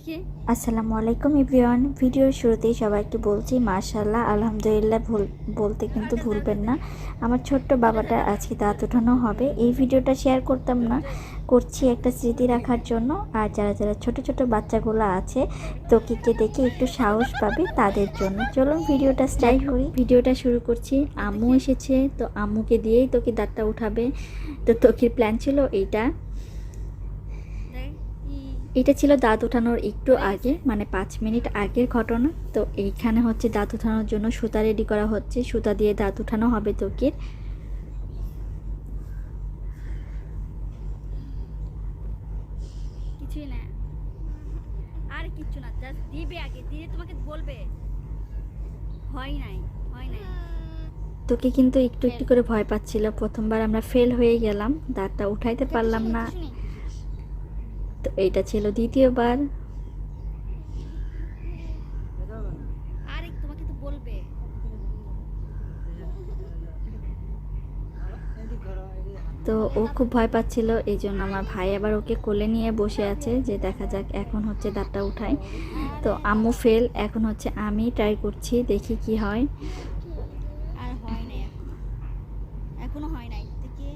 দেখি। আসসালামু আলাইকুম ইব্রিয়ান ভিডিওর শুরুতেই সবাইকে বলছি মাশাল্লাহ আলহামদুলিল্লাহ ভুল বলতে কিন্তু ভুলবেন না। আমার ছোট্ট বাবাটা আজকে দাঁত ওঠানো হবে। এই ভিডিওটা শেয়ার করতাম না করছি একটা স্মৃতি রাখার জন্য। আর যারা যারা ছোট ছোট বাচ্চাগুলো আছে তোকিকে দেখে একটু সাহস পাবে তাদের জন্য। চলুন ভিডিওটা স্টার্ট করি। ভিডিওটা শুরু করছি। আম্মু এসেছে তো আম্মুকে দিয়েই তোকে দাঁতটা উঠাবে। তো তোকির প্ল্যান ছিল এইটা। এটা ছিল দাঁত ওঠানোর একটু আগে মানে পাঁচ মিনিট আগের ঘটনা। তো এইখানে হচ্ছে দাঁত ওঠানোর জন্য সুতা রেডি করা হচ্ছে। সুতা দিয়ে দাঁত ওঠানো হবে তোকির কিছুই না। আর কিচ্ছু না জাস্ট দিবে আগে দিয়ে তোমাকে বলবে। হয় নাই হয় নাই। তোকে কিন্তু একটু একটু করে ভয় পাচ্ছিল। প্রথমবার আমরা ফেল হয়ে গেলাম দাঁতটা উঠাইতে পারলাম না। তো এইটা ছিল দ্বিতীয়বার। তো ও খুব ভয় পাচ্ছিল এই জন্য আমার ভাই আবার ওকে কোলে নিয়ে বসে আছে যে দেখা যাক এখন হচ্ছে দাঁতটা উঠাই তো আম্মু ফেল এখন হচ্ছে আমি ট্রাই করছি দেখি কি হয়। আর হয় এখনও এখনও হয় নাই দেখি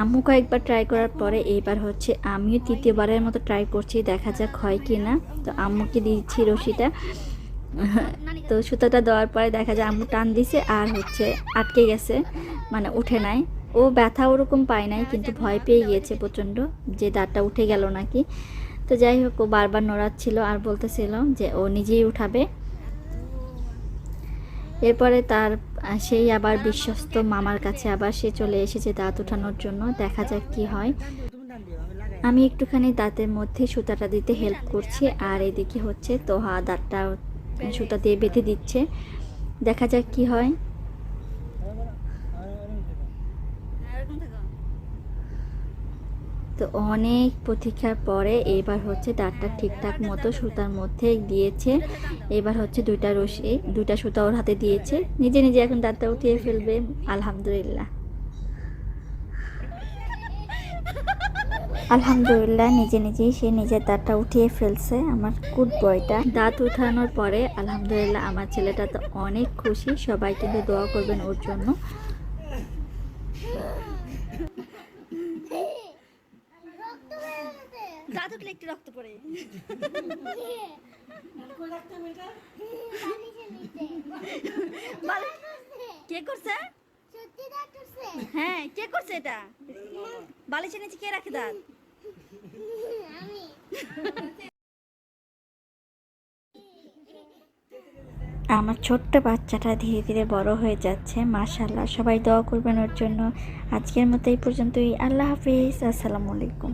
আম্মু কয়েকবার ট্রাই করার পরে এইবার হচ্ছে আমিও তৃতীয়বারের মতো ট্রাই করছি, দেখা যাক হয় কি না তো আম্মুকে দিচ্ছি রশিটা। তো সুতাটা দেওয়ার পরে দেখা যায় আম্মু টান দিছে আর হচ্ছে আটকে গেছে মানে উঠে নাই। ও ব্যথা ওরকম পায় নাই, কিন্তু ভয় পেয়ে গিয়েছে প্রচণ্ড যে দাঁতটা উঠে গেল নাকি। তো যাই হোক, ও বারবার নড়াচ্ছিল আর বলতেছিল যে ও নিজেই উঠাবে। এরপরে তার সেই আবার বিশ্বস্ত মামার কাছে আবার সে চলে এসেছে দাঁত উঠানোর জন্য। দেখা যাক কি হয়। আমি একটুখানি দাঁতের মধ্যে সুতাটা দিতে হেল্প করছি, আর এদিকে হচ্ছে তোহা দাঁতটা সুতা দিয়ে বেঁধে দিচ্ছে। দেখা যাক কি হয়। তো অনেক প্রতীক্ষার পরে এবার হচ্ছে দাঁতটা ঠিকঠাক মতো সুতার মধ্যে দিয়েছে। এবার হচ্ছে দুইটা রশি, দুইটা সুতা ওর হাতে দিয়েছে। নিজে নিজে এখন দাঁতটা উঠিয়ে ফেলবে, আলহামদুলিল্লাহ। আলহামদুলিল্লাহ, নিজে নিজেই সে নিজের দাঁতটা উঠিয়ে ফেলছে, আমার গুড বয়টা দাঁত উঠানোর পরে, আলহামদুলিল্লাহ, আমার ছেলেটা তো অনেক খুশি, সবাই কিন্তু দোয়া করবেন ওর জন্য। দাঁত একটু রক্ত পড়ে কে করছে? হ্যাঁ কে করছে এটা? বালিশের নিচে কে রাখে দাঁত? আমার ছোট্ট বাচ্চাটা ধীরে ধীরে বড় হয়ে যাচ্ছে। মাশাল্লাহ সবাই দোয়া করবেন ওর জন্য। আজকের মতো এই পর্যন্তই। আল্লাহ হাফিজ। আসসালামু আলাইকুম।